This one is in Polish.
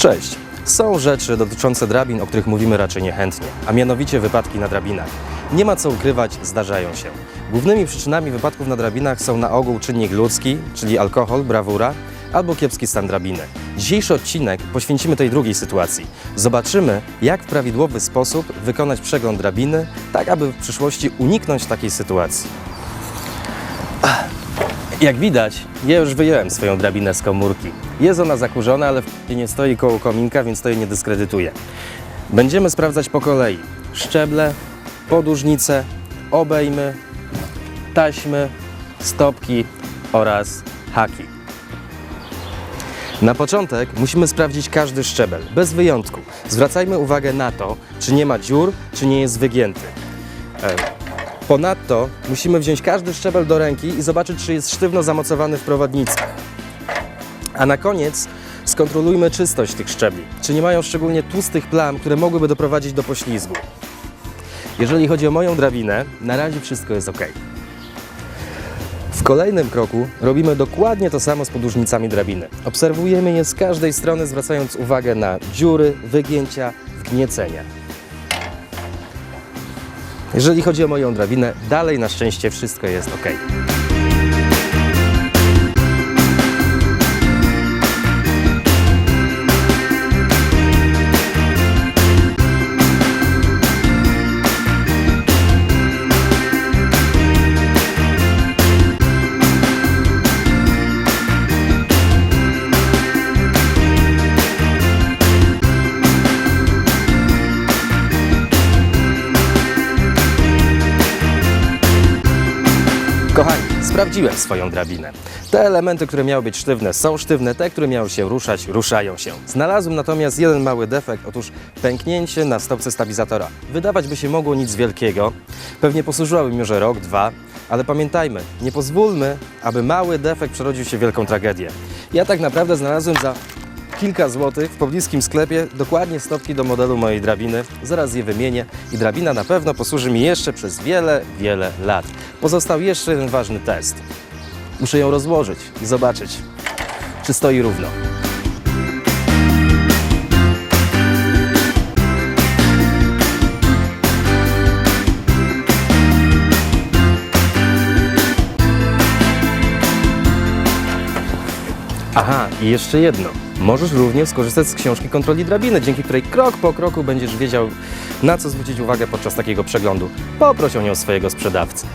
Cześć. Są rzeczy dotyczące drabin, o których mówimy raczej niechętnie, a mianowicie wypadki na drabinach. Nie ma co ukrywać, zdarzają się. Głównymi przyczynami wypadków na drabinach są na ogół czynnik ludzki, czyli alkohol, brawura, albo kiepski stan drabiny. Dzisiejszy odcinek poświęcimy tej drugiej sytuacji. Zobaczymy, jak w prawidłowy sposób wykonać przegląd drabiny, tak aby w przyszłości uniknąć takiej sytuacji. Jak widać, ja już wyjąłem swoją drabinę z komórki. Jest ona zakurzona, ale nie stoi koło kominka, więc to jej nie dyskredytuje. Będziemy sprawdzać po kolei szczeble, podłużnice, obejmy, taśmy, stopki oraz haki. Na początek musimy sprawdzić każdy szczebel, bez wyjątku. Zwracajmy uwagę na to, czy nie ma dziur, czy nie jest wygięty. Ponadto musimy wziąć każdy szczebel do ręki i zobaczyć, czy jest sztywno zamocowany w prowadnicach. A na koniec skontrolujmy czystość tych szczebli, czy nie mają szczególnie tłustych plam, które mogłyby doprowadzić do poślizgu. Jeżeli chodzi o moją drabinę, na razie wszystko jest ok. W kolejnym kroku robimy dokładnie to samo z podłużnicami drabiny. Obserwujemy je z każdej strony, zwracając uwagę na dziury, wygięcia, wgniecenia. Jeżeli chodzi o moją drabinę, dalej na szczęście wszystko jest ok. Kochani, sprawdziłem swoją drabinę. Te elementy, które miały być sztywne, są sztywne, te, które miały się ruszać, ruszają się. Znalazłem natomiast jeden mały defekt, otóż pęknięcie na stopce stabilizatora. Wydawać by się mogło nic wielkiego, pewnie posłużyłaby mi rok, dwa, ale pamiętajmy, nie pozwólmy, aby mały defekt przerodził się w wielką tragedię. Ja tak naprawdę znalazłem za kilka złotych w pobliskim sklepie dokładnie stopki do modelu mojej drabiny. Zaraz je wymienię i drabina na pewno posłuży mi jeszcze przez wiele, wiele lat. Pozostał jeszcze jeden ważny test. Muszę ją rozłożyć i zobaczyć, czy stoi równo. Aha, i jeszcze jedno. Możesz również skorzystać z książki kontroli drabiny, dzięki której krok po kroku będziesz wiedział, na co zwrócić uwagę podczas takiego przeglądu. Poproś o nią swojego sprzedawcę.